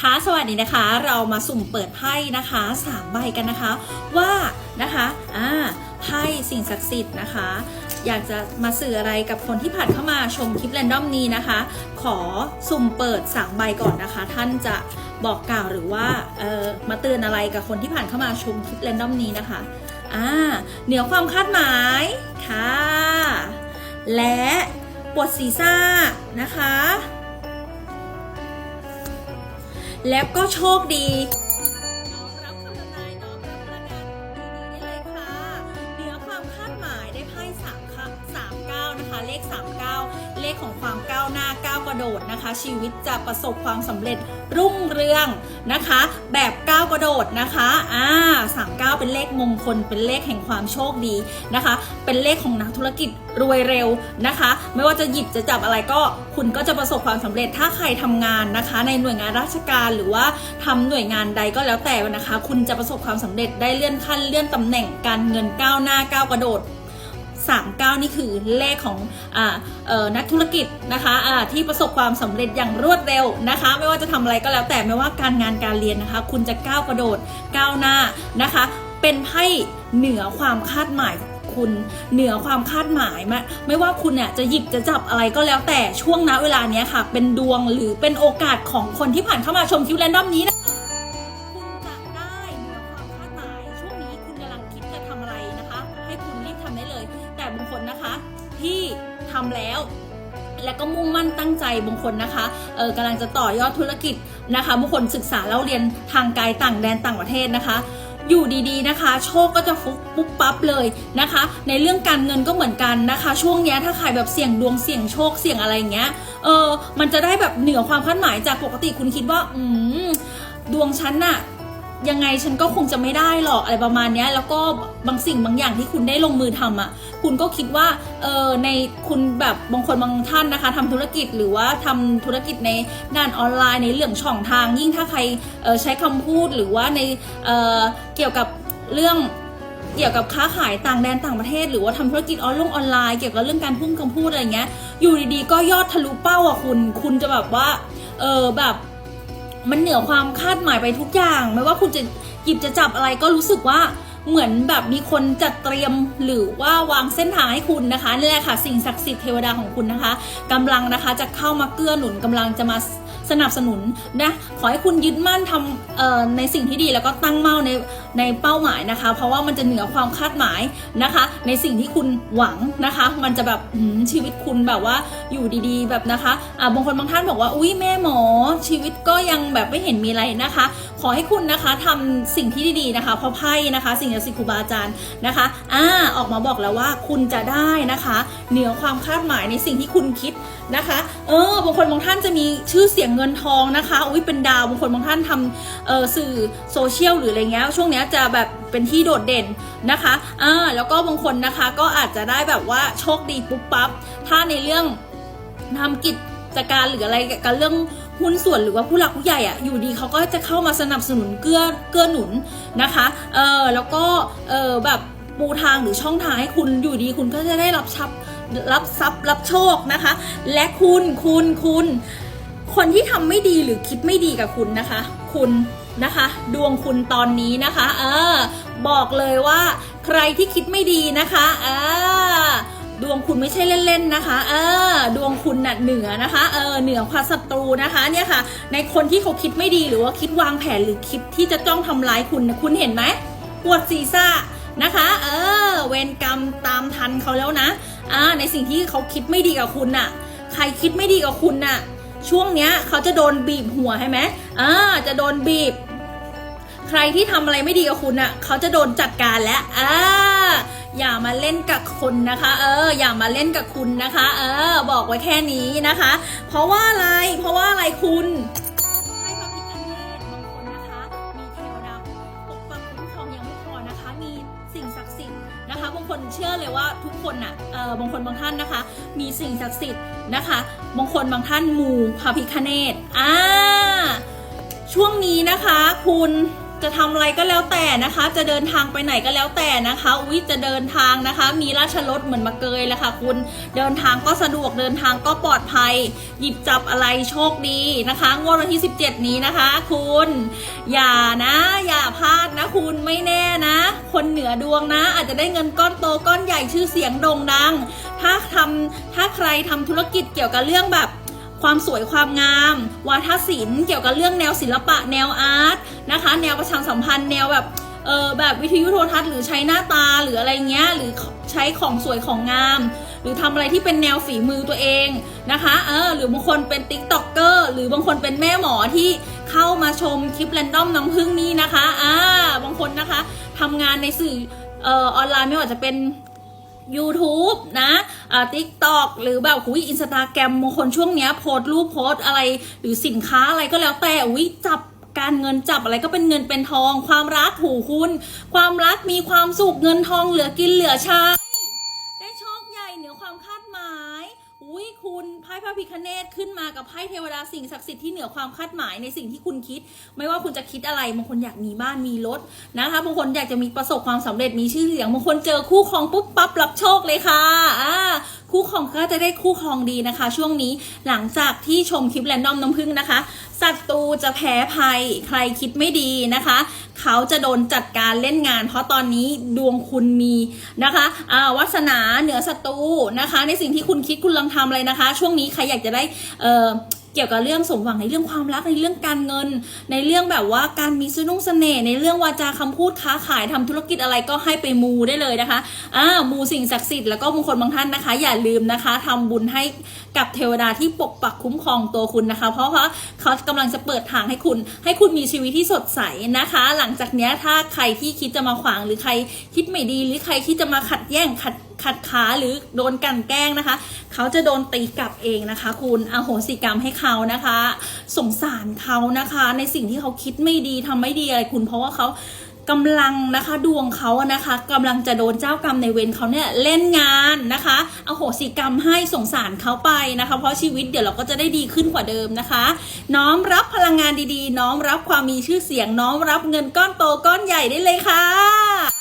ค่ะสวัสดีนะคะ เรามาสุ่มเปิดไพ่นะคะสามใบกันนะคะ ว่านะคะอ่าไพ่สิ่งศักดิ์สิทธิ์นะคะ อยากจะมาสื่ออะไรกับคนที่ผ่านเข้ามาชมคลิปแรนดอมนี้นะคะ ขอสุ่มเปิดสามใบก่อนนะคะ ท่านจะบอกกล่าวหรือว่าเออมาเตือนอะไรกับคนที่ผ่านเข้ามาชมคลิปแรนดอมนี้นะคะอ่าเหนือความคาดหมายค่ะ และปวดศีรษะนะคะ แล้วก็โชคดี ระโดดนะคะ ชีวิตจะประสบความสำเร็จรุ่งเรืองนะคะ แบบก้าวกระโดดนะคะอ่าสามเก้าเป็นเลขมงคล เป็นเลขแห่งความโชคดีนะคะ เป็นเลขของนักธุรกิจรวยเร็วนะคะ ไม่ว่าจะหยิบจะจับอะไรก็คุณก็จะประสบความสำเร็จถ้าใครทำงานนะคะ ในหน่วยงานราชการหรือว่าทำหน่วยงานใดก็แล้วแต่นะคะ คุณจะประสบความสำเร็จได้เลื่อนขั้นเลื่อนตำแหน่งการเงินก้าวหน้าก้าวกระโดด 39 นี่คือเลขของอออนักธุรกิจนะคะอ่าที่ประสบความสำเร็จอย่างรวดเร็วนะคะ ไม่ว่าจะทำอะไรก็แล้วแต่ไม่ว่าการงานการเรียนนะคะ คุณจะก้าวกระโดดก้าวหน้านะคะ เป็นไพ่เหนือความคาดหมายคุณเหนือความคาดหมายไม่ไม่ว่าคุณเนี่ยจะหยิบจะจับอะไรก็แล้วแต่ช่วงณเวลานี้ค่ะ เป็นดวงหรือเป็นโอกาสของคนที่ผ่านเข้ามาชมคลิปแรนดอมนี้นะคุณจะได้เหนือความคาดหมายช่วงนี้คุณกำลังคิดจะทำอะไรนะคะ ให้คุณรีบทำได้เลย แต่บางคนนะคะ ที่ทำแล้วและก็มุ่งมั่นตั้งใจบางคนนะคะ เออกำลังจะต่อยอดธุรกิจนะคะบางคนศึกษาแล้วเรียนทางไกลต่างแดนต่างประเทศนะคะ อยู่ดีๆนะคะ โชคก็จะฟุกปุ๊บปั๊บเลยนะคะ ในเรื่องการเงินก็เหมือนกันนะคะ ช่วงนี้ถ้าใครแบบเสี่ยงดวงเสี่ยงโชคเสี่ยงอะไรอย่างเงี้ย เออมันจะได้แบบเหนือความคาดหมายจากปกติคุณคิดว่า อืมดวงฉันน่ะ ยังไงฉันก็คงจะไม่ได้หรอกอะไรประมาณเนี้ยแล้วก็บางสิ่งบางอย่างที่คุณได้ลงมือทำอะคุณก็คิดว่าเออในคุณแบบบางคนบางท่านนะคะทำธุรกิจหรือว่าทำธุรกิจในด้านออนไลน์ในเรื่องช่องทาง ยิ่งถ้าใครใช้คำพูดหรือว่าในเออเกี่ยวกับเรื่องเกี่ยวกับค้าขายต่างแดนต่างประเทศ หรือว่าทำธุรกิจออนลงออนไลน์เกี่ยวกับเรื่องการพุ่งคำพูดอะไรเงี้ยอยู่ดีๆก็ยอดทะลุเป้าอะคุณ คุณจะแบบว่าเออแบบ มันเหนือความคาดหมายไปทุกอย่าง ไม่ว่าคุณจะหยิบจะจับอะไรก็รู้สึกว่า เหมือนแบบมีคนจัดเตรียมหรือว่าวางเส้นทางให้คุณนะคะนี่แหละค่ะสิ่งศักดิ์สิทธิ์เทวดาของคุณนะคะกำลังนะคะจะเข้ามาเกื้อหนุนกำลังจะมาสนับสนุนนะขอให้คุณยึดมั่นทำในสิ่งที่ดีแล้วก็ตั้งเป้าในในเป้าหมายนะคะ เพราะว่ามันจะเหนือความคาดหมายนะคะ ในสิ่งที่คุณหวังนะคะ มันจะแบบชีวิตคุณแบบว่าอยู่ดีๆ แบบนะคะอ่าบางคนบางท่านบอกว่าอุ้ยแม่หมอ ชีวิตก็ยังแบบไม่เห็นมีอะไรนะคะ ขอให้คุณนะคะทำสิ่งที่ดีๆนะคะเพราะไพ่นะคะ สิ่งศักดิ์สิครูบาอาจารย์นะคะอ่าออกมาบอกแล้วว่าคุณจะได้นะคะ เหนือความคาดหมายในสิ่งที่คุณคิดนะคะ เออบางคนบางท่านจะมีชื่อเสียงเงินทองนะคะอุ้ยเป็นดาวบางคนบางท่านทำเออสื่อโซเชียลหรืออะไรเงี้ยช่วงเนี้ยจะแบบเป็นที่โดดเด่นนะคะอ่าแล้วก็บางคนนะคะก็อาจจะได้แบบว่าโชคดีปุ๊บปั๊บถ้าในเรื่องทำกิจการหรืออะไรกับเรื่อง หุ้นส่วนหรือว่าผู้หลักผู้ใหญ่อะอยู่ดีเขาก็จะเข้ามาสนับสนุนเกื้อเกื้อหนุนนะคะเออแล้วก็เออแบบปูทางหรือช่องทางให้คุณอยู่ดีคุณก็จะได้รับชับรับทรัพย์รับโชคนะคะ และคุณคุณคุณ คนที่ทำไม่ดีหรือคิดไม่ดีกับคุณนะคะ คุณนะคะ ดวงคุณตอนนี้นะคะ เออ บอกเลยว่า ใครที่คิดไม่ดีนะคะ เออ ดวงคุณไม่ใช่เล่นๆนะคะ เออ ดวงคุณน่ะเหนือนะคะ เออ เหนือความศัตรูนะคะ เนี่ยค่ะ ในคนที่เขาคิดไม่ดีหรือว่าคิดวางแผนหรือคิดที่จะต้องทำร้ายคุณนะคุณเห็นไหมปวดศีรษะนะคะ เออ เวรกรรมตามทันเขาแล้วนะ อ่า ในสิ่งที่เขาคิดไม่ดีกับคุณน่ะ ใครคิดไม่ดีกับคุณน่ะ ช่วงเนี้ยเขาจะโดนบีบหัวใช่ไหมอ่า จะโดนบีบ ใครที่ทำอะไรไม่ดีกับคุณอะ เขาจะโดนจัดการแล้ว อ่า อย่ามาเล่นกับคนนะคะ เออ อย่ามาเล่นกับคุณนะคะ เออ บอกไว้แค่นี้นะคะ เพราะว่าอะไร เพราะว่าอะไรคุณให้พระพิฆเนศบางคนนะคะมีเทวดาปกปักคุ้มครองยังไม่พอนะคะมีสิ่งศักดิ์สิทธิ์นะคะบางคนเชื่อเลยว่าทุกคนอะเออบางคนบางท่านนะคะ มีสิ่งศักดิ์สิทธิ์นะคะบางคนบางท่านมูพระพิฆเนศอ่าช่วงนี้นะคะ คุณ จะทำอะไรก็แล้วแต่นะคะ จะเดินทางไปไหนก็แล้วแต่นะคะอุ๊ยจะเดินทางนะคะ มีราชรถเหมือนมาเกยเลยค่ะ คุณเดินทางก็สะดวกเดินทางก็ปลอดภัย หยิบจับอะไรโชคดีนะคะงวดวันที่ 17 นี้นะคะ คุณ อย่านะ อย่าพลาดนะคุณไม่แน่นะ คนเหนือดวงนะ อาจจะได้เงินก้อนโตก้อนใหญ่ชื่อเสียงโด่งดัง ถ้าทำถ้าใครทำธุรกิจเกี่ยวกับเรื่องแบบ ความสวยความงาม วาทศิลป์เกี่ยวกับเรื่องแนวศิลปะแนวอาร์ตนะคะ แนวประชาสัมพันธ์แนวแบบเออแบบวิทยุโทรทัศน์หรือใช้หน้าตาหรืออะไรเงี้ยหรือใช้ของสวยของงาม หรือทำอะไรที่เป็นแนวฝีมือตัวเองนะคะเออหรือบางคนเป็นติ๊กต็อกเกอร์หรือบางคนเป็นแม่หมอที่เข้ามาชมคลิปแรนดอมน้ำพึ่งนี้นะคะอ่าบางคนนะคะทำงานในสื่ออออนไลน์ไม่ว่าจะเป็น YouTube นะอ่าทิกตอกหรือแบบหุยอินสตาแกรมบางคนช่วงเนี้ยโพสต์รูปโพสต์อะไร หรือสินค้าอะไรก็แล้วแต่อุ้ยจับการเงินจับอะไรก็เป็นเงินเป็นทอง ความรักหูคุณ ความรักมีความสุขเงินทองเหลือกินเหลือใช้ ได้โชคใหญ่เหนือความคาดหมาย อุ้ยคุณไพ่พระพิคเนตขึ้นมากับไพ่เทวดาสิ่งศักดิ์สิทธิ์ที่เหนือความคาดหมายในสิ่งที่คุณคิด ไม่ว่าคุณจะคิดอะไรบางคนอยากมีบ้านมีรถนะคะบางคนอยากจะมีประสบความสำเร็จมีชื่อเสียงบางคนเจอคู่ครองปุ๊บปั๊บรับโชคเลยค่ะอ่าคู่ครองก็จะได้คู่ครองดีนะคะ ช่วงนี้หลังจากที่ชมคลิปแรนดอมน้ำพึ่งนะคะศัตรูจะแพ้ภัยใครคิดไม่ดีนะคะเขาจะโดนจัดการเล่นงาน เพราะตอนนี้ดวงคุณมีนะคะอ่าวาสนาเหนือศัตรูนะคะ ในสิ่งที่คุณคิดคุณลองทำเลยนะคะ ช่วงนี้ใครอยากจะได้เอ่อ เกี่ยวกับเรื่องสมหวังในเรื่องความรักในเรื่องการเงิน ในเรื่องแบบว่าการมีสนุ่งเสน่ห์ในเรื่องวาจาคำพูดค้าขายทำธุรกิจอะไรก็ให้ไปมูได้เลยนะคะอ่ามูสิ่งศักดิ์สิทธิ์แล้วก็มงคลบางท่านนะคะ อย่าลืมนะคะทำบุญให้กับเทวดาที่ปกปักคุ้มครองตัวคุณนะคะ เพราะว่าเขากำลังจะเปิดทางให้คุณ ให้คุณมีชีวิตที่สดใสนะคะ หลังจากนี้ถ้าใครที่คิดจะมาขวางหรือใครคิดไม่ดีหรือใครที่จะมาขัดแย้งขัด ขัดขาหรือโดนกันแกล้งนะคะ เขาจะโดนตีกลับเองนะคะ คุณอโหสิกรรมให้เขานะคะ สงสารเขานะคะ ในสิ่งที่เขาคิดไม่ดีทำไม่ดีอะไรคุณ เพราะว่าเขากำลังนะคะดวงเขาอะนะคะกำลังจะโดนเจ้ากรรมในเวรเขาเนี่ยเล่นงานนะคะอโหสิกรรมให้สงสารเขาไปนะคะ เพราะชีวิตเดี๋ยวเราก็จะได้ดีขึ้นกว่าเดิมนะคะ น้อมรับพลังงานดีๆ น้อมรับความมีชื่อเสียง น้อมรับเงินก้อนโตก้อนใหญ่ได้เลยค่ะ